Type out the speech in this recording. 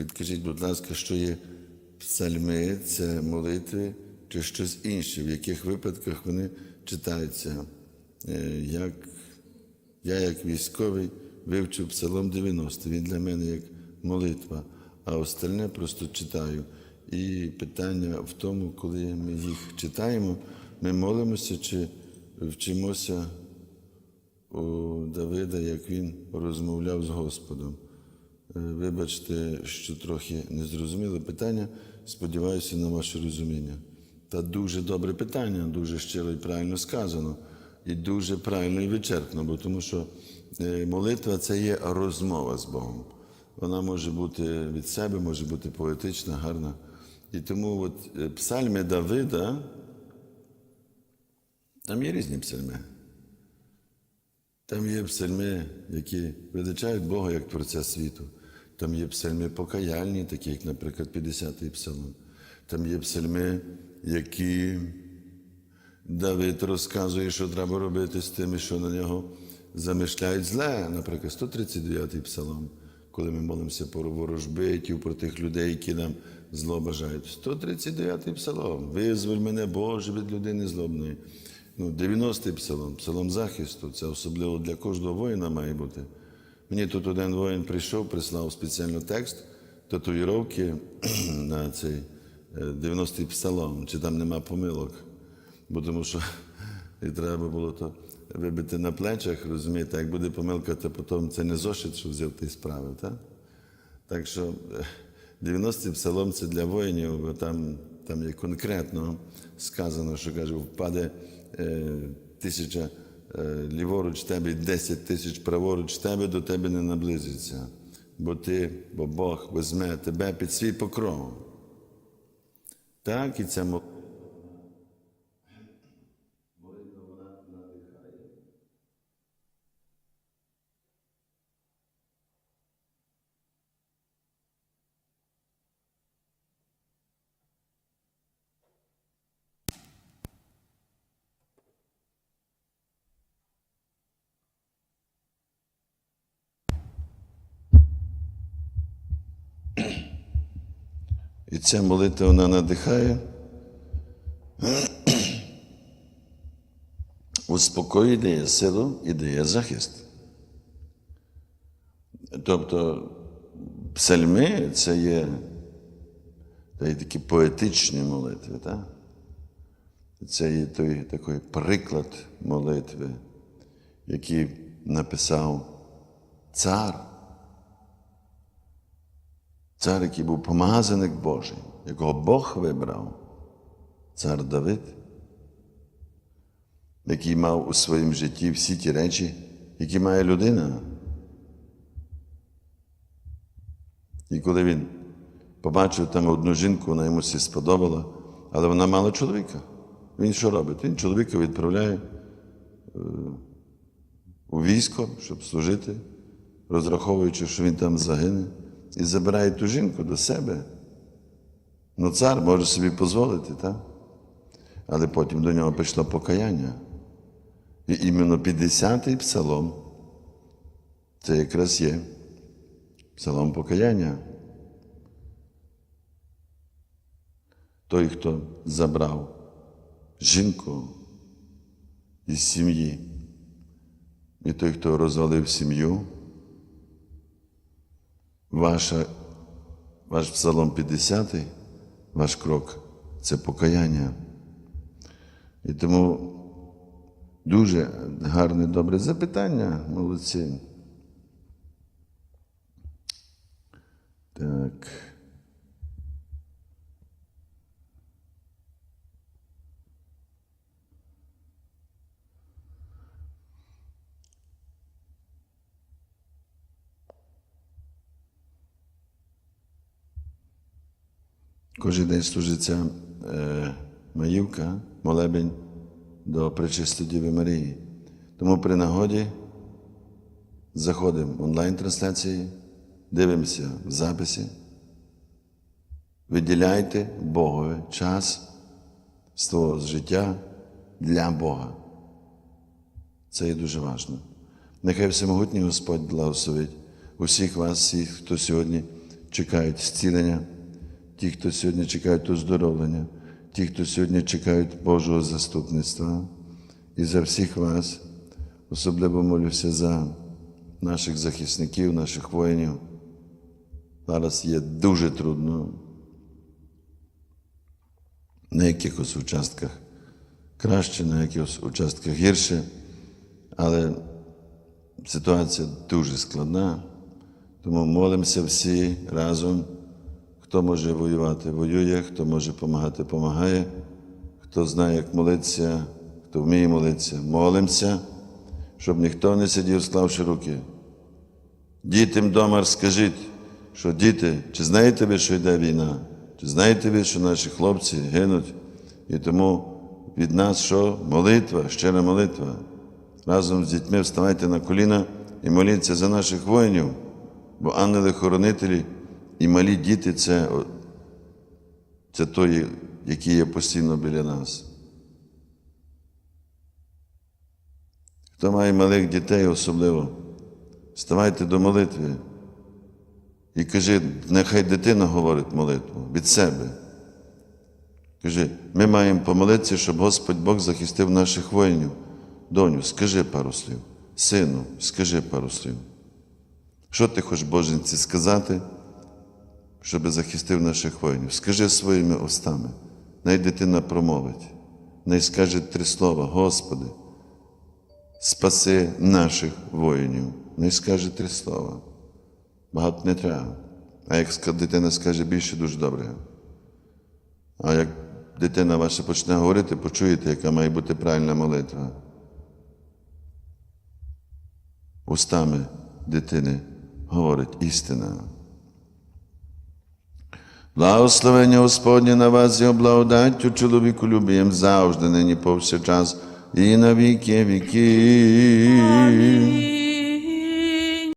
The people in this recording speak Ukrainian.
підкажіть, будь ласка, що є псальми, це молитви чи щось інше, в яких випадках вони читаються. Е, Як я, як військовий, вивчив Псалом 90, він для мене як молитва, а остальне просто читаю. І питання в тому, коли ми їх читаємо, ми молимося чи вчимося у Давида, як він розмовляв з Господом. Е, Вибачте, що трохи незрозуміле питання. Сподіваюся на ваше розуміння. Та дуже добре питання, дуже щиро і правильно сказано, і дуже правильно і вичерпно, бо тому що е, молитва це є розмова з Богом. Вона може бути від себе, може бути поетична, гарна. І тому от е, псальми Давида, там є різні псальми. Там є псальми, які величають Бога як Творця світу. Там є псальми покаяльні, такі як, наприклад, 50-й псалом. Там є псальми, які Давид розказує, що треба робити з тими, що на нього замишляють зле. Наприклад, 139-й псалом, коли ми молимося про ворожбитів, про тих людей, які нам зло бажають. 139-й псалом. Визволь мене, Боже, від людини злобної. Ну, 90-й псалом, псалом захисту, це особливо для кожного воїна має бути. Мені тут один воїн прийшов, прислав спеціально текст, татуїровки на цей е, 90-й псалом, чи там нема помилок. Бо тому що і треба було то вибити на плечах, розумієте, як буде помилка, то потім це не зошит, що взяв ти справив. Так? Так що е, 90-й псалом це для воїнів, бо там, там є конкретно сказано, що каже, впаде е, тисяча е, ліворуч тебе 10 тисяч праворуч тебе, до тебе не наблизиться. Бо ти, бо Бог візьме тебе під свій покров. Так, і ця молитва. І ця молитва вона надихає, успокоює, дає силу і дає захист. Тобто псальми це є, це є такі поетичні молитви, так? Це є той такий приклад молитви, який написав цар. Цар, який був помазаник Божий, якого Бог вибрав, цар Давид, який мав у своєму житті всі ті речі, які має людина. І коли він побачив там одну жінку, вона йому всі сподобала, але вона мала чоловіка. Він що робить? Він чоловіка відправляє е, у військо, щоб служити, розраховуючи, що він там загине і забирає ту жінку до себе. Ну, цар може собі дозволити, так? Але потім до нього прийшло покаяння. І іменно 50-й псалом це якраз є псалом покаяння. Той, хто забрав жінку із сім'ї, і той, хто розвалив сім'ю, Ваша, ваш псалом 50, ваш крок це покаяння. І тому дуже гарне, добре запитання, молодці. Так. Кожен день служиться е, маївка, молебень до Пречистої Діви Марії. Тому при нагоді заходимо в онлайн-трансляції, дивимося в записі. Виділяйте Богові час свого життя для Бога. Це є дуже важливо. Нехай Всемогутній Господь благословить усіх вас, всіх, хто сьогодні чекають зцілення, ті, хто сьогодні чекають оздоровлення, ті, хто сьогодні чекають Божого заступництва. І за всіх вас особливо молюся за наших захисників, наших воїнів. Зараз є дуже трудно. На якихось участках краще, на якихось участках гірше, але ситуація дуже складна. Тому молимося всі разом. Хто може воювати, воює, хто може допомагати, допомагає, хто знає, як молитися, хто вміє молитися, молимося, щоб ніхто не сидів, склавши руки. Дітям вдома скажіть, що діти, чи знаєте ви, що йде війна? Чи знаєте ви, що наші хлопці гинуть? І тому від нас що? Молитва, щира молитва. Разом з дітьми вставайте на коліна і моліться за наших воїнів, бо ангели-хоронителі і малі діти це, це той, які є постійно біля нас. Хто має малих дітей особливо, вставайте до молитви і кажи, нехай дитина говорить молитву від себе. Кажи, ми маємо помолитися, щоб Господь Бог захистив наших воїнів. Доню, скажи пару слів. Сину, скажи пару слів. Що ти хочеш Боженці сказати, щоб захистив наших воїнів? Скажи своїми устами. Най дитина промовить, най скаже три слова, Господи, спаси наших воїнів. Не скаже три слова. Багато не треба. А як дитина скаже більше, дуже добре. А як дитина ваша почне говорити, почуєте, яка має бути правильна молитва. Устами дитини говорить істина. Благословення Господнє на вас і благодаттю чоловіку любим завжди, нині повсякчас і на віки віки.